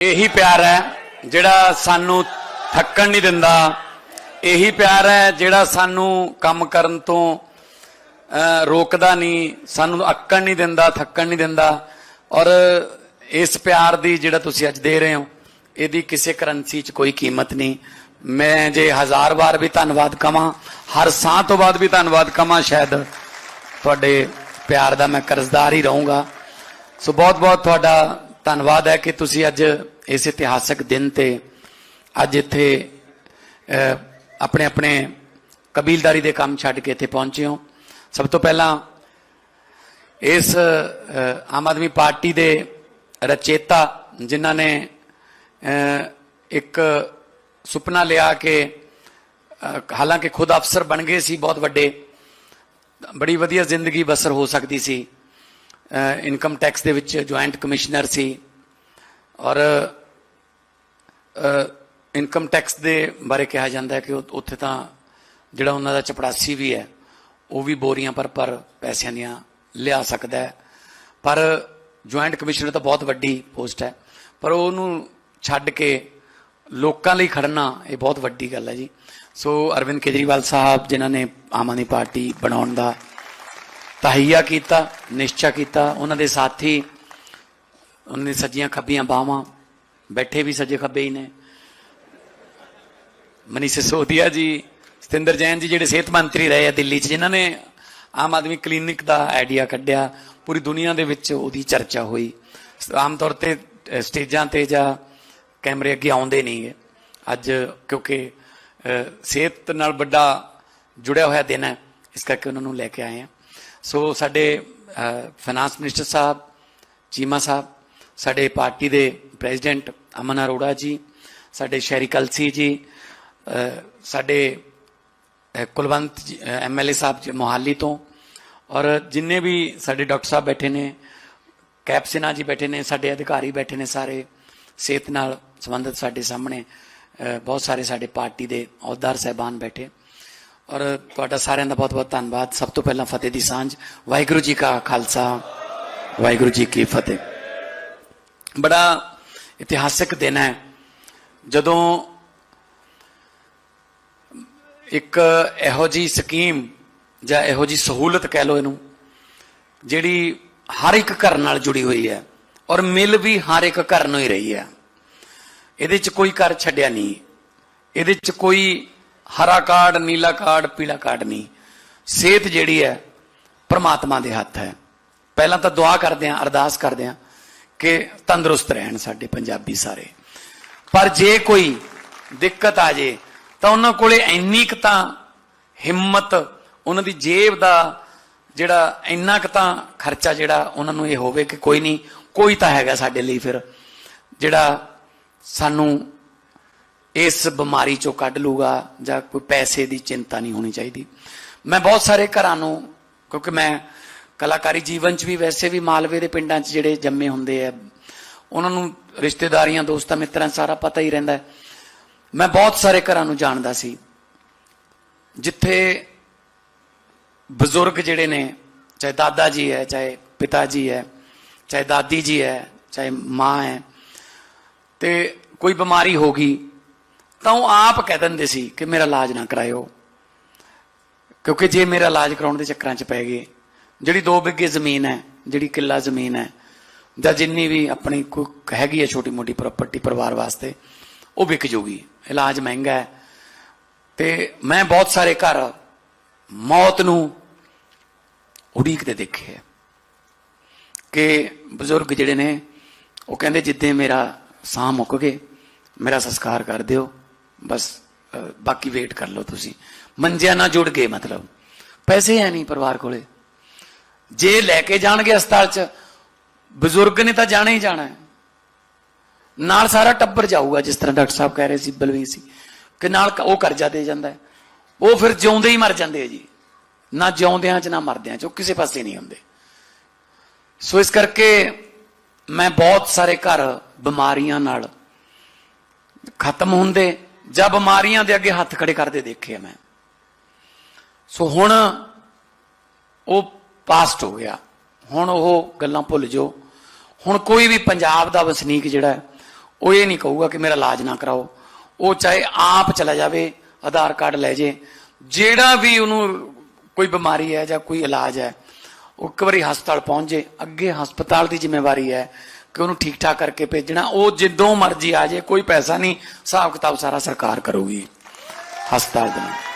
ਇਹੀ ਪਿਆਰ ਹੈ ਜਿਹੜਾ ਸਾਨੂੰ ਥੱਕਣ ਨਹੀਂ ਦਿੰਦਾ। ਇਹੀ ਪਿਆਰ ਹੈ ਜਿਹੜਾ ਸਾਨੂੰ ਕੰਮ ਕਰਨ ਤੋਂ ਰੋਕਦਾ ਨਹੀਂ, ਸਾਨੂੰ ਅੱਕਣ ਨਹੀਂ ਦਿੰਦਾ, ਥੱਕਣ ਨਹੀਂ ਦਿੰਦਾ। ਔਰ ਇਸ ਪਿਆਰ ਦੀ ਜਿਹੜਾ ਤੁਸੀਂ ਅੱਜ ਦੇ ਰਹੇ ਹੋ, ਇਹਦੀ ਕਿਸੇ ਕਰੰਸੀ 'ਚ ਕੋਈ ਕੀਮਤ ਨਹੀਂ। ਮੈਂ ਜੇ ਹਜ਼ਾਰ ਵਾਰ ਵੀ ਧੰਨਵਾਦ ਕਵਾਂ, ਹਰ ਸਾਹ ਤੋਂ ਬਾਅਦ ਵੀ ਧੰਨਵਾਦ ਕਵਾਂ, ਸ਼ਾਇਦ ਤੁਹਾਡੇ ਪਿਆਰ ਦਾ ਮੈਂ ਕਰਜ਼ਦਾਰ ਹੀ ਰਹੂੰਗਾ। ਸੋ ਬਹੁਤ ਬਹੁਤ ਤੁਹਾਡਾ ਧੰਨਵਾਦ ਹੈ ਕਿ ਤੁਸੀਂ ਅੱਜ ਇਸ ਇਤਿਹਾਸਕ ਦਿਨ ਤੇ ਅੱਜ ਇੱਥੇ ਆਪਣੇ ਆਪਣੇ ਕਬੀਲਦਾਰੀ ਦੇ ਕੰਮ ਛੱਡ ਕੇ ਇੱਥੇ ਪਹੁੰਚੇ ਹੋ। ਸਭ ਤੋਂ ਪਹਿਲਾਂ ਇਸ ਆਮ ਆਦਮੀ ਪਾਰਟੀ ਦੇ ਰਚੇਤਾ ਜਿਨ੍ਹਾਂ ਨੇ ਇੱਕ ਸੁਪਨਾ ਲਿਆ ਕਿ ਹਾਲਾਂਕਿ ਖੁਦ ਅਫਸਰ ਬਣ ਗਏ ਸੀ ਬਹੁਤ ਵੱਡੇ, ਬੜੀ ਵਧੀਆ ਜ਼ਿੰਦਗੀ ਬਸਰ ਹੋ ਸਕਦੀ ਸੀ। ਇਨਕਮ ਟੈਕਸ ਦੇ ਵਿੱਚ ਜੁਆਇੰਟ ਕਮਿਸ਼ਨਰ ਸੀ। ਔਰ ਇਨਕਮ ਟੈਕਸ ਦੇ ਬਾਰੇ ਕਿਹਾ ਜਾਂਦਾ ਹੈ ਕਿ ਉੱਥੇ ਤਾਂ ਜਿਹੜਾ ਉਹਨਾਂ ਦਾ ਚਪੜਾਸੀ ਵੀ ਹੈ, ਉਹ ਵੀ ਬੋਰੀਆਂ ਪਰ ਪਰ ਪੈਸਿਆਂ ਦੀਆਂ ਲਿਆ ਸਕਦਾ ਹੈ। ਪਰ ਜੁਆਇੰਟ ਕਮਿਸ਼ਨਰ ਤਾਂ ਬਹੁਤ ਵੱਡੀ ਪੋਸਟ ਹੈ। ਪਰ ਉਹਨੂੰ ਛੱਡ ਕੇ ਲੋਕਾਂ ਲਈ ਖੜਨਾ ਇਹ ਬਹੁਤ ਵੱਡੀ ਗੱਲ ਹੈ ਜੀ। ਸੋ ਅਰਵਿੰਦ ਕੇਜਰੀਵਾਲ ਸਾਹਿਬ, ਜਿਨ੍ਹਾਂ ਨੇ ਆਮ ਆਦਮੀ ਪਾਰਟੀ ਬਣਾਉਣ ਦਾ ਤਹਈਆ ਕੀਤਾ, ਨਿਸ਼ਚਾ ਕੀਤਾ, ਉਹਨਾਂ ਦੇ ਸਾਥੀ, ਉਹਨਾਂ ਦੀ ਸੱਜੀਆਂ ਖੱਬੀਆਂ ਬਾਹਾਂ ਬੈਠੇ ਵੀ ਸੱਜੇ ਖੱਬੇ ਹੀ ਨੇ। ਮਨੀਸ਼ ਸਿਸੋਦੀਆ ਜੀ, ਸਤਿੰਦਰ ਜੈਨ ਜੀ ਜਿਹੜੇ ਸਿਹਤ ਮੰਤਰੀ ਰਹੇ ਆ ਦਿੱਲੀ 'ਚ, ਜਿਨ੍ਹਾਂ ਨੇ ਆਮ ਆਦਮੀ ਕਲੀਨਿਕ ਦਾ ਆਈਡੀਆ ਕੱਢਿਆ, ਪੂਰੀ ਦੁਨੀਆ ਦੇ ਵਿੱਚ ਉਹਦੀ ਚਰਚਾ ਹੋਈ। ਆਮ ਤੌਰ ਤੇ ਸਟੇਜਾਂ ਤੇ ਜਾਂ ਕੈਮਰੇ ਅੱਗੇ ਆਉਂਦੇ ਨਹੀਂ ਗੇ। ਅੱਜ ਕਿਉਂਕਿ ਸਿਹਤ ਨਾਲ ਵੱਡਾ ਜੁੜਿਆ ਹੋਇਆ ਦਿਨ ਹੈ, ਇਸ ਕਰਕੇ ਉਹਨਾਂ ਨੂੰ ਲੈ ਕੇ ਆਏ ਆ। ਸੋ ਸਾਡੇ ਫਾਈਨਾਂਸ ਮਿਨਿਸਟਰ ਸਾਹਿਬ, ਚੀਮਾ ਸਾਹਿਬ, ਸਾਡੇ ਪਾਰਟੀ ਦੇ ਪ੍ਰੈਜ਼ੀਡੈਂਟ ਅਮਨ ਅਰੋੜਾ ਜੀ ਸਾਡੇ ਸ਼ਹਿਰੀ ਕਲਸੀ ਜੀ ਅਹ, ਸਾਡੇ ਅਹ, ਕੁਲਵੰਤ ਐਮਐਲਏ ਸਾਹਿਬ ਜੀ ਮੋਹਾਲੀ ਤੋਂ ਔਰ ਜਿੰਨੇ ਵੀ ਸਾਡੇ ਡਾਕਟਰ ਸਾਹਿਬ ਬੈਠੇ ਨੇ ਕੈਪਸਿਨਾ ਜੀ ਬੈਠੇ ਨੇ ਸਾਡੇ ਅਧਿਕਾਰੀ ਬੈਠੇ ਨੇ ਸਾਰੇ ਸਿਹਤ ਨਾਲ ਸੰਬੰਧਿਤ ਸਾਡੇ ਸਾਹਮਣੇ ਬਹੁਤ ਸਾਰੇ ਸਾਡੇ ਪਾਰਟੀ ਦੇ ਅਹੁਦਾਰ ਸਹਿਬਾਨ ਬੈਠੇ। ਔਰ ਤੁਹਾਡਾ ਸਾਰਿਆਂ ਦਾ ਬਹੁਤ ਬਹੁਤ ਧੰਨਵਾਦ। ਸਭ ਤੋਂ ਪਹਿਲਾਂ ਫਤਿਹ ਦੀ ਸਾਂਝ। ਵਾਹਿਗੁਰੂ ਜੀ ਕਾ ਖਾਲਸਾ ਵਾਹਿਗੁਰੂ ਜੀ ਕੀ ਫਤਿਹ। ਬੜਾ ਇਤਿਹਾਸਿਕ ਦਿਨ ਹੈ। ਜਦੋਂ ਇੱਕ ਇਹੋ ਜੀ ਸਕੀਮ ਜਾਂ ਇਹੋ ਜੀ ਸਹੂਲਤ ਕਹਿ ਲਓ ਇਹਨੂੰ, ਜਿਹੜੀ ਹਰ ਇੱਕ ਘਰ ਨਾਲ ਜੁੜੀ ਹੋਈ ਹੈ ਔਰ ਮਿਲ ਵੀ ਹਰ ਇੱਕ ਘਰ ਨੂੰ ਹੀ ਰਹੀ ਹੈ। ਇਹਦੇ 'ਚ ਕੋਈ ਘਰ ਛੱਡਿਆ ਨਹੀਂ। ਇਹਦੇ 'ਚ ਕੋਈ ਹਰਾ ਕਾਰਡ, ਨੀਲਾ ਕਾਰਡ, ਪੀਲਾ ਕਾਰਡ ਨਹੀਂ। ਸਿਹਤ ਜਿਹੜੀ ਹੈ ਪਰਮਾਤਮਾ ਦੇ ਹੱਥ ਹੈ। ਪਹਿਲਾਂ ਤਾਂ ਦੁਆ ਕਰਦੇ ਆਂ ਅਰਦਾਸ ਕਰਦੇ ਆਂ ਕਿ ਤੰਦਰੁਸਤ ਰਹਿਣ ਸਾਡੇ ਪੰਜਾਬੀ ਸਾਰੇ। ਪਰ ਜੇ ਕੋਈ ਦਿੱਕਤ ਆ ਜੇ, ਤਾਂ ਉਹਨਾਂ ਕੋਲੇ ਇੰਨੀ ਕੁ ਤਾਂ ਹਿੰਮਤ, ਉਹਨਾਂ ਦੀ ਜੇਬ ਦਾ ਜਿਹੜਾ ਇੰਨਾ ਕੁ ਤਾਂ ਖਰਚਾ ਜਿਹੜਾ ਉਹਨਾਂ ਨੂੰ ਇਹ ਹੋਵੇ ਕਿ ਕੋਈ ਨਹੀਂ, ਕੋਈ ਤਾਂ ਹੈਗਾ ਸਾਡੇ ਲਈ ਫਿਰ, ਜਿਹੜਾ ਸਾਨੂੰ ਇਸ ਬਿਮਾਰੀ ਚੋਂ ਕੱਢ ਲੂਗਾ ਜਾਂ ਕੋਈ ਪੈਸੇ ਦੀ ਚਿੰਤਾ ਨਹੀਂ ਹੋਣੀ ਚਾਹੀਦੀ। ਮੈਂ ਬਹੁਤ ਸਾਰੇ ਘਰਾਂ ਨੂੰ, ਕਿਉਂਕਿ ਮੈਂ ਕਲਾਕਾਰੀ ਜੀਵਨ 'ਚ ਵੀ ਵੈਸੇ ਵੀ ਮਾਲਵੇ ਦੇ ਪਿੰਡਾਂ 'ਚ ਜਿਹੜੇ ਜੰਮੇ ਹੁੰਦੇ ਆ, ਉਹਨਾਂ ਨੂੰ ਰਿਸ਼ਤੇਦਾਰੀਆਂ, ਦੋਸਤਾਂ, ਮਿੱਤਰਾਂ ਸਾਰਾ ਪਤਾ ਹੀ ਰਹਿੰਦਾ ਮੈਂ ਬਹੁਤ ਸਾਰੇ ਘਰਾਂ ਨੂੰ ਜਾਣਦਾ ਸੀ, ਜਿੱਥੇ ਬਜ਼ੁਰਗ ਜਿਹੜੇ ਨੇ, ਚਾਹੇ ਦਾਦਾ ਜੀ ਹੈ, ਚਾਹੇ ਪਿਤਾ ਜੀ ਹੈ, ਚਾਹੇ ਦਾਦੀ ਜੀ ਹੈ, ਚਾਹੇ ਮਾਂ ਹੈ, ਤੇ ਕੋਈ ਬਿਮਾਰੀ ਹੋ ਗਈ, ਤਾਂ ਉਹ ਆਪ ਕਹਿ ਦਿੰਦੇ ਸੀ ਕਿ ਮੇਰਾ ਇਲਾਜ ਨਾ ਕਰਾਇਓ, ਕਿਉਂਕਿ ਜੇ ਮੇਰਾ ਇਲਾਜ ਕਰਾਉਣ ਦੇ ਚੱਕਰਾਂ 'ਚ ਪੈ ਗਏ ਜਿਹੜੀ 2 ਬਿੱਗੇ ਜ਼ਮੀਨ ਹੈ, ਜਿਹੜੀ ਕਿੱਲਾ ਜ਼ਮੀਨ ਹੈ, ਜਾਂ ਜਿੰਨੀ ਵੀ ਆਪਣੀ ਕੋਈ ਹੈਗੀ ਹੈ ਛੋਟੀ ਮੋਟੀ ਪ੍ਰਾਪਰਟੀ ਪਰਿਵਾਰ ਵਾਸਤੇ, ਉਹ ਵਿਕ ਜੂਗੀ। ਇਲਾਜ ਮਹਿੰਗਾ ਹੈ। ਤੇ ਮੈਂ ਬਹੁਤ ਸਾਰੇ ਘਰ ਮੌਤ ਨੂੰ ਉਡੀਕਦੇ ਦੇਖੇ ਹੈ। ਕਿ ਬਜ਼ੁਰਗ ਜਿਹੜੇ ਨੇ, ਉਹ ਕਹਿੰਦੇ ਜਿੱਦੇ ਮੇਰਾ ਸਾਹ ਮੁੱਕ ਗਏ, ਮੇਰਾ ਸੰਸਕਾਰ ਕਰ ਦਿਓ, ਬਸ ਬਾਕੀ ਵੇਟ ਕਰ ਲਓ ਤੁਸੀਂ। ਮੰਜਿਆਂ ਨਾਲ ਜੁੜ ਗਏ ਮਤਲਬ। ਪੈਸੇ ਹੈ ਨਹੀਂ ਪਰਿਵਾਰ ਕੋਲੇ। ਜੇ ਲੈ ਕੇ ਜਾਣਗੇ ਹਸਪਤਾਲ 'ਚ, ਬਜ਼ੁਰਗ ਨੇ ਤਾਂ ਜਾਣਾ ਹੀ ਜਾਣਾ ਹੈ। ਨਾਲ ਸਾਰਾ ਟੱਬਰ ਜਾਊਗਾ, ਜਿਸ ਤਰ੍ਹਾਂ ਡਾਕਟਰ ਸਾਹਿਬ ਕਹਿ ਰਹੇ ਸੀ, ਬਲਵੀਰ ਸੀ ਕਿ ਨਾਲ ਉਹ ਕਰਜ਼ਾ ਦੇ ਜਾਂਦਾ ਉਹ ਫਿਰ ਜਿਉਂਦੇ ਹੀ ਮਰ ਜਾਂਦੇ ਆ ਜੀ। ਨਾ ਜਿਉਂਦਿਆਂ 'ਚ, ਨਾ ਮਰਦਿਆਂ 'ਚ, ਉਹ ਕਿਸੇ ਪਾਸੇ ਨਹੀਂ ਹੁੰਦੇ। ਸੋ ਇਸ ਕਰਕੇ ਮੈਂ ਬਹੁਤ ਸਾਰੇ ਘਰ ਬਿਮਾਰੀਆਂ ਨਾਲ ਖਤਮ ਹੁੰਦੇ, ਜਾਂ ਬਿਮਾਰੀਆਂ ਦੇ ਅੱਗੇ ਹੱਥ ਖੜੇ ਕਰਦੇ ਦੇਖੇ ਆ ਮੈਂ। ਸੋ ਹੁਣ ਉਹ ਪਾਸਟ ਹੋ ਗਿਆ। ਹੁਣ ਉਹ ਗੱਲਾਂ ਭੁੱਲ ਜਾਓ। ਹੁਣ ਕੋਈ ਵੀ ਪੰਜਾਬ ਦਾ ਵਸਨੀਕ ਜਿਹੜਾ ਉਹ ਇਹ ਨਹੀਂ ਕਹੂਗਾ ਕਿ ਮੇਰਾ ਇਲਾਜ ਨਾ ਕਰਾਓ। ਉਹ ਚਾਹੇ ਆਪ ਚਲਾ ਜਾਵੇ, ਆਧਾਰ ਕਾਰਡ ਲੈ ਜੇ, ਜਿਹੜਾ ਵੀ ਉਹਨੂੰ ਕੋਈ ਬਿਮਾਰੀ ਹੈ ਜਾਂ ਕੋਈ ਇਲਾਜ ਹੈ, ਉਹ ਇੱਕ ਵਾਰੀ ਹਸਪਤਾਲ ਪਹੁੰਚ ਜੇ। ਅੱਗੇ ਹਸਪਤਾਲ ਦੀ ਜ਼ਿੰਮੇਵਾਰੀ ਹੈ ਕਿ ਉਹਨੂੰ ਠੀਕ ਠਾਕ ਕਰਕੇ ਭੇਜਣਾ। ਉਹ ਜਦੋਂ ਮਰਜ਼ੀ ਆ ਜੇ, ਕੋਈ ਪੈਸਾ ਨਹੀਂ ਹਿਸਾਬ ਕਿਤਾਬ ਸਾਰਾ ਸਰਕਾਰ ਕਰੂਗੀ। ਹਸਪਤਾਲ ਦੇ ਨਾਲ।